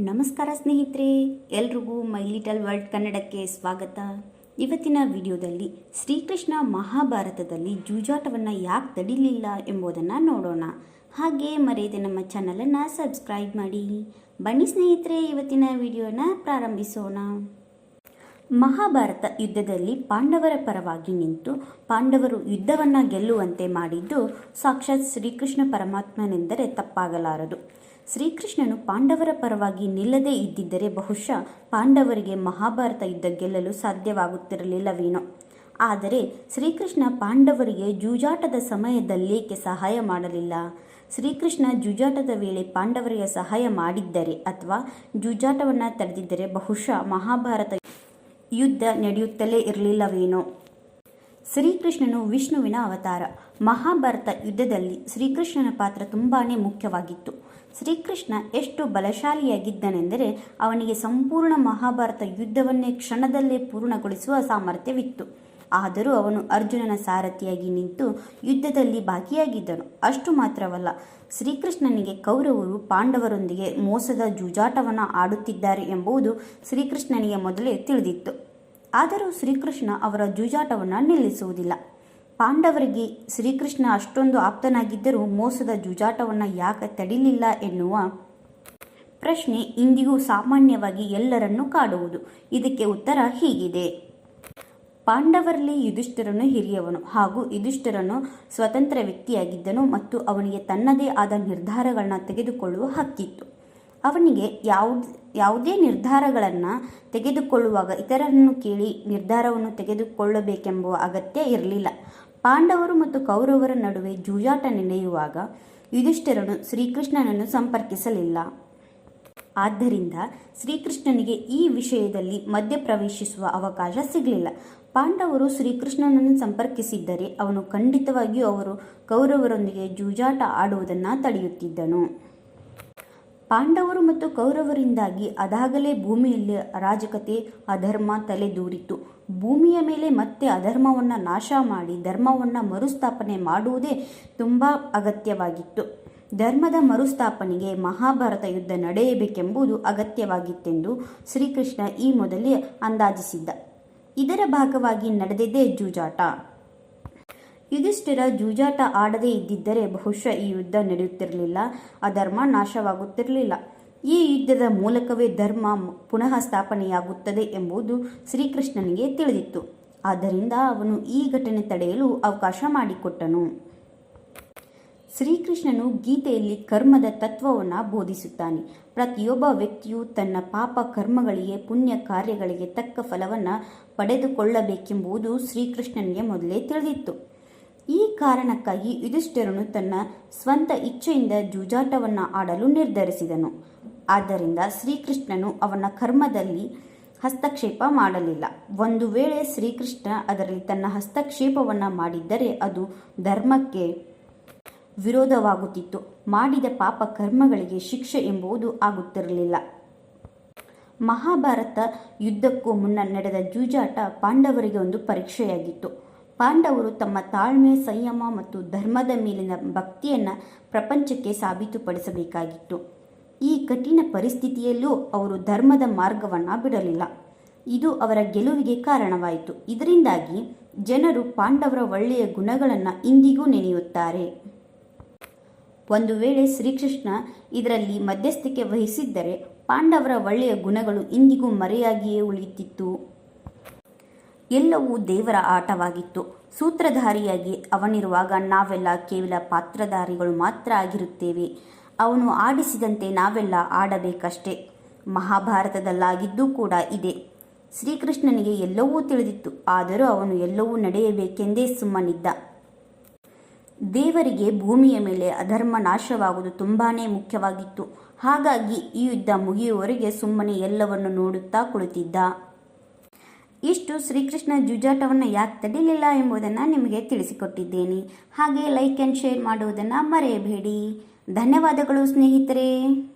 ನಮಸ್ಕಾರ ಸ್ನೇಹಿತರೆ, ಎಲ್ರಿಗೂ ಮೈ ಲಿಟಲ್ ವರ್ಲ್ಡ್ ಕನ್ನಡಕ್ಕೆ ಸ್ವಾಗತ. ಇವತ್ತಿನ ವಿಡಿಯೋದಲ್ಲಿ ಶ್ರೀಕೃಷ್ಣ ಮಹಾಭಾರತದಲ್ಲಿ ಜೂಜಾಟವನ್ನು ಯಾಕೆ ತಡಿಲಿಲ್ಲ ಎಂಬುದನ್ನು ನೋಡೋಣ. ಹಾಗೆ ಮರೆಯದೆ ನಮ್ಮ ಚಾನಲನ್ನು ಸಬ್ಸ್ಕ್ರೈಬ್ ಮಾಡಿ. ಬನ್ನಿ ಸ್ನೇಹಿತರೆ, ಇವತ್ತಿನ ವಿಡಿಯೋನ ಪ್ರಾರಂಭಿಸೋಣ. ಮಹಾಭಾರತ ಯುದ್ಧದಲ್ಲಿ ಪಾಂಡವರ ಪರವಾಗಿ ನಿಂತು ಪಾಂಡವರು ಯುದ್ಧವನ್ನು ಗೆಲ್ಲುವಂತೆ ಮಾಡಿದ್ದು, ಸಾಕ್ಷಾತ್ ಶ್ರೀಕೃಷ್ಣ ಪರಮಾತ್ಮನೆಂದರೆ ತಪ್ಪಾಗಲಾರದು. ಶ್ರೀಕೃಷ್ಣನು ಪಾಂಡವರ ಪರವಾಗಿ ನಿಲ್ಲದೇ ಇದ್ದಿದ್ದರೆ ಬಹುಶಃ ಪಾಂಡವರಿಗೆ ಮಹಾಭಾರತ ಯುದ್ಧ ಗೆಲ್ಲಲು ಸಾಧ್ಯವಾಗುತ್ತಿರಲಿಲ್ಲವೇನೋ. ಆದರೆ ಶ್ರೀಕೃಷ್ಣ ಪಾಂಡವರಿಗೆ ಜೂಜಾಟದ ಸಮಯದಲ್ಲೇಕೆ ಸಹಾಯ ಮಾಡಲಿಲ್ಲ? ಶ್ರೀಕೃಷ್ಣ ಜೂಜಾಟದ ವೇಳೆ ಪಾಂಡವರಿಗೆ ಸಹಾಯ ಮಾಡಿದ್ದರೆ ಅಥವಾ ಜೂಜಾಟವನ್ನು ತಡೆದಿದ್ದರೆ ಬಹುಶಃ ಮಹಾಭಾರತ ಯುದ್ಧ ನಡೆಯುತ್ತಲೇ ಇರಲಿಲ್ಲವೇನೋ? ಶ್ರೀಕೃಷ್ಣನು ವಿಷ್ಣುವಿನ ಅವತಾರ. ಮಹಾಭಾರತ ಯುದ್ಧದಲ್ಲಿ ಶ್ರೀಕೃಷ್ಣನ ಪಾತ್ರ ತುಂಬಾನೇ ಮುಖ್ಯವಾಗಿತ್ತು. ಶ್ರೀಕೃಷ್ಣ ಎಷ್ಟು ಬಲಶಾಲಿಯಾಗಿದ್ದನೆಂದರೆ ಅವನಿಗೆ ಸಂಪೂರ್ಣ ಮಹಾಭಾರತ ಯುದ್ಧವನ್ನೇ ಕ್ಷಣದಲ್ಲೇ ಪೂರ್ಣಗೊಳಿಸುವ ಸಾಮರ್ಥ್ಯವಿತ್ತು. ಆದರೂ ಅವನು ಅರ್ಜುನನ ಸಾರಥಿಯಾಗಿ ನಿಂತು ಯುದ್ಧದಲ್ಲಿ ಭಾಗಿಯಾಗಿದ್ದನು. ಅಷ್ಟು ಮಾತ್ರವಲ್ಲ, ಶ್ರೀಕೃಷ್ಣನಿಗೆ ಕೌರವರು ಪಾಂಡವರೊಂದಿಗೆ ಮೋಸದ ಜೂಜಾಟವನ್ನು ಆಡುತ್ತಿದ್ದಾರೆ ಎಂಬುದು ಶ್ರೀಕೃಷ್ಣನಿಗೆ ಮೊದಲೇ ತಿಳಿದಿತ್ತು. ಆದರೂ ಶ್ರೀಕೃಷ್ಣ ಅವರ ಜೂಜಾಟವನ್ನು ನಿಲ್ಲಿಸುವುದಿಲ್ಲ. ಪಾಂಡವರಿಗೆ ಶ್ರೀಕೃಷ್ಣ ಅಷ್ಟೊಂದು ಆಪ್ತನಾಗಿದ್ದರೂ ಮೋಸದ ಜೂಜಾಟವನ್ನು ಯಾಕೆ ತಡಿಲಿಲ್ಲ ಎನ್ನುವ ಪ್ರಶ್ನೆ ಇಂದಿಗೂ ಸಾಮಾನ್ಯವಾಗಿ ಎಲ್ಲರನ್ನೂ ಕಾಡುವುದು. ಇದಕ್ಕೆ ಉತ್ತರ ಹೀಗಿದೆ. ಪಾಂಡವರಲ್ಲಿ ಯುಧಿಷ್ಠಿರನು ಹಿರಿಯವನು ಹಾಗೂ ಯುಧಿಷ್ಠರನು ಸ್ವತಂತ್ರ ವ್ಯಕ್ತಿಯಾಗಿದ್ದನು ಮತ್ತು ಅವನಿಗೆ ತನ್ನದೇ ಆದ ನಿರ್ಧಾರಗಳನ್ನ ತೆಗೆದುಕೊಳ್ಳುವ ಹಕ್ಕಿತ್ತು. ಅವನಿಗೆ ಯಾವ್ದು, ಯಾವುದೇ ನಿರ್ಧಾರಗಳನ್ನು ತೆಗೆದುಕೊಳ್ಳುವಾಗ ಇತರರನ್ನು ಕೇಳಿ ನಿರ್ಧಾರವನ್ನು ತೆಗೆದುಕೊಳ್ಳಬೇಕೆಂಬುವ ಅಗತ್ಯ ಇರಲಿಲ್ಲ. ಪಾಂಡವರು ಮತ್ತು ಕೌರವರ ನಡುವೆ ಜೂಜಾಟ ನಡೆಯುವಾಗ ಯುಧಿಷ್ಠಿರನು ಶ್ರೀಕೃಷ್ಣನನ್ನು ಸಂಪರ್ಕಿಸಲಿಲ್ಲ. ಆದ್ದರಿಂದ ಶ್ರೀಕೃಷ್ಣನಿಗೆ ಈ ವಿಷಯದಲ್ಲಿ ಮಧ್ಯಪ್ರವೇಶಿಸುವ ಅವಕಾಶ ಸಿಗಲಿಲ್ಲ. ಪಾಂಡವರು ಶ್ರೀಕೃಷ್ಣನನ್ನು ಸಂಪರ್ಕಿಸಿದ್ದರೆ ಅವನು ಖಂಡಿತವಾಗಿಯೂ ಅವರು ಕೌರವರೊಂದಿಗೆ ಜೂಜಾಟ ಆಡುವುದನ್ನು ತಡೆಯುತ್ತಿದ್ದನು. ಪಾಂಡವರು ಮತ್ತು ಕೌರವರಿಂದಾಗಿ ಅದಾಗಲೇ ಭೂಮಿಯಲ್ಲಿ ಅರಾಜಕತೆ, ಅಧರ್ಮ ತಲೆದೂರಿತು. ಭೂಮಿಯ ಮೇಲೆ ಮತ್ತೆ ಅಧರ್ಮವನ್ನು ನಾಶ ಮಾಡಿ, ಧರ್ಮವನ್ನು ಮರುಸ್ಥಾಪನೆ ಮಾಡುವುದೇ ತುಂಬ ಅಗತ್ಯವಾಗಿತ್ತು. ಧರ್ಮದ ಮರುಸ್ಥಾಪನೆಗೆ ಮಹಾಭಾರತ ಯುದ್ಧ ನಡೆಯಬೇಕೆಂಬುದು ಅಗತ್ಯವಾಗಿತ್ತೆಂದು ಶ್ರೀಕೃಷ್ಣ ಈ ಮೊದಲೇ ಅಂದಾಜಿಸಿದ್ದ. ಇದರ ಭಾಗವಾಗಿ ನಡೆದಿದ್ದೇ ಜೂಜಾಟ. ಯುಧಿಷ್ಠಿರ ಜೂಜಾಟ ಆಡದೇ ಇದ್ದಿದ್ದರೆ ಬಹುಶಃ ಈ ಯುದ್ಧ ನಡೆಯುತ್ತಿರಲಿಲ್ಲ, ಅಧರ್ಮ ನಾಶವಾಗುತ್ತಿರಲಿಲ್ಲ. ಈ ಯುದ್ಧದ ಮೂಲಕವೇ ಧರ್ಮ ಪುನಃ ಸ್ಥಾಪನೆಯಾಗುತ್ತದೆ ಎಂಬುದು ಶ್ರೀಕೃಷ್ಣನಿಗೆ ತಿಳಿದಿತ್ತು. ಆದ್ದರಿಂದ ಅವನು ಈ ಘಟನೆ ತಡೆಯಲು ಅವಕಾಶ ಮಾಡಿಕೊಟ್ಟನು. ಶ್ರೀಕೃಷ್ಣನು ಗೀತೆಯಲ್ಲಿ ಕರ್ಮದ ತತ್ವವನ್ನು ಬೋಧಿಸುತ್ತಾನೆ. ಪ್ರತಿಯೊಬ್ಬ ವ್ಯಕ್ತಿಯು ತನ್ನ ಪಾಪ ಕರ್ಮಗಳಿಗೆ, ಪುಣ್ಯ ಕಾರ್ಯಗಳಿಗೆ ತಕ್ಕ ಫಲವನ್ನು ಪಡೆದುಕೊಳ್ಳಬೇಕೆಂಬುದು ಶ್ರೀಕೃಷ್ಣನಿಗೆ ಮೊದಲೇ ತಿಳಿದಿತ್ತು. ಈ ಕಾರಣಕ್ಕಾಗಿ ಯುಧಿಷ್ಠಿರನು ತನ್ನ ಸ್ವಂತ ಇಚ್ಛೆಯಿಂದ ಜೂಜಾಟವನ್ನು ಆಡಲು ನಿರ್ಧರಿಸಿದನು. ಆದ್ದರಿಂದ ಶ್ರೀಕೃಷ್ಣನು ಅವನ ಕರ್ಮದಲ್ಲಿ ಹಸ್ತಕ್ಷೇಪ ಮಾಡಲಿಲ್ಲ. ಒಂದು ವೇಳೆ ಶ್ರೀಕೃಷ್ಣ ಅದರಲ್ಲಿ ತನ್ನ ಹಸ್ತಕ್ಷೇಪವನ್ನು ಮಾಡಿದ್ದರೆ ಅದು ಧರ್ಮಕ್ಕೆ ವಿರೋಧವಾಗುತ್ತಿತ್ತು. ಮಾಡಿದ ಪಾಪ ಕರ್ಮಗಳಿಗೆ ಶಿಕ್ಷೆ ಎಂಬುದು ಆಗುತ್ತಿರಲಿಲ್ಲ. ಮಹಾಭಾರತ ಯುದ್ಧಕ್ಕೂ ಮುನ್ನ ನಡೆದ ಜೂಜಾಟ ಪಾಂಡವರಿಗೆ ಒಂದು ಪರೀಕ್ಷೆಯಾಗಿತ್ತು. ಪಾಂಡವರು ತಮ್ಮ ತಾಳ್ಮೆ, ಸಂಯಮ ಮತ್ತು ಧರ್ಮದ ಮೇಲಿನ ಭಕ್ತಿಯನ್ನು ಪ್ರಪಂಚಕ್ಕೆ ಸಾಬೀತುಪಡಿಸಬೇಕಾಗಿತ್ತು. ಈ ಕಠಿಣ ಪರಿಸ್ಥಿತಿಯಲ್ಲೂ ಅವರು ಧರ್ಮದ ಮಾರ್ಗವನ್ನು ಬಿಡಲಿಲ್ಲ. ಇದು ಅವರ ಗೆಲುವಿಗೆ ಕಾರಣವಾಯಿತು. ಇದರಿಂದಾಗಿ ಜನರು ಪಾಂಡವರ ಒಳ್ಳೆಯ ಗುಣಗಳನ್ನು ಇಂದಿಗೂ ನೆನೆಯುತ್ತಾರೆ. ಒಂದು ವೇಳೆ ಶ್ರೀಕೃಷ್ಣ ಇದರಲ್ಲಿ ಮಧ್ಯಸ್ಥಿಕೆ ವಹಿಸಿದ್ದರೆ ಪಾಂಡವರ ಒಳ್ಳೆಯ ಗುಣಗಳು ಇಂದಿಗೂ ಮರೆಯಾಗಿಯೇ ಉಳಿಯುತ್ತಿತ್ತು. ಎಲ್ಲವೂ ದೇವರ ಆಟವಾಗಿತ್ತು. ಸೂತ್ರಧಾರಿಯಾಗಿ ಅವನಿರುವಾಗ ನಾವೆಲ್ಲ ಕೇವಲ ಪಾತ್ರಧಾರಿಗಳು ಮಾತ್ರ ಆಗಿರುತ್ತೇವೆ. ಅವನು ಆಡಿಸಿದಂತೆ ನಾವೆಲ್ಲ ಆಡಬೇಕಷ್ಟೇ. ಮಹಾಭಾರತದಲ್ಲಾಗಿದ್ದೂ ಕೂಡ ಇದೆ. ಶ್ರೀಕೃಷ್ಣನಿಗೆ ಎಲ್ಲವೂ ತಿಳಿದಿತ್ತು. ಆದರೂ ಅವನು ಎಲ್ಲವೂ ನಡೆಯಬೇಕೆಂದೇ ಸುಮ್ಮನಿದ್ದ. ದೇವರಿಗೆ ಭೂಮಿಯ ಮೇಲೆ ಅಧರ್ಮ ನಾಶವಾಗುವುದು ತುಂಬಾನೇ ಮುಖ್ಯವಾಗಿತ್ತು. ಹಾಗಾಗಿ ಈ ಯುದ್ಧ ಮುಗಿಯುವವರೆಗೆ ಸುಮ್ಮನೆ ಎಲ್ಲವನ್ನು ನೋಡುತ್ತಾ ಕುಳಿತಿದ್ದ. ಇಷ್ಟು ಶ್ರೀಕೃಷ್ಣ ಜುಜಾಟವನ್ನು ಯಾಕೆ ತಡೀಲಿಲ್ಲ ಎಂಬುದನ್ನು ನಿಮಗೆ ತಿಳಿಸಿಕೊಟ್ಟಿದ್ದೇನೆ. ಹಾಗೆ ಲೈಕ್ ಆ್ಯಂಡ್ ಶೇರ್ ಮಾಡುವುದನ್ನು ಮರೆಯಬೇಡಿ. ಧನ್ಯವಾದಗಳು ಸ್ನೇಹಿತರೆ.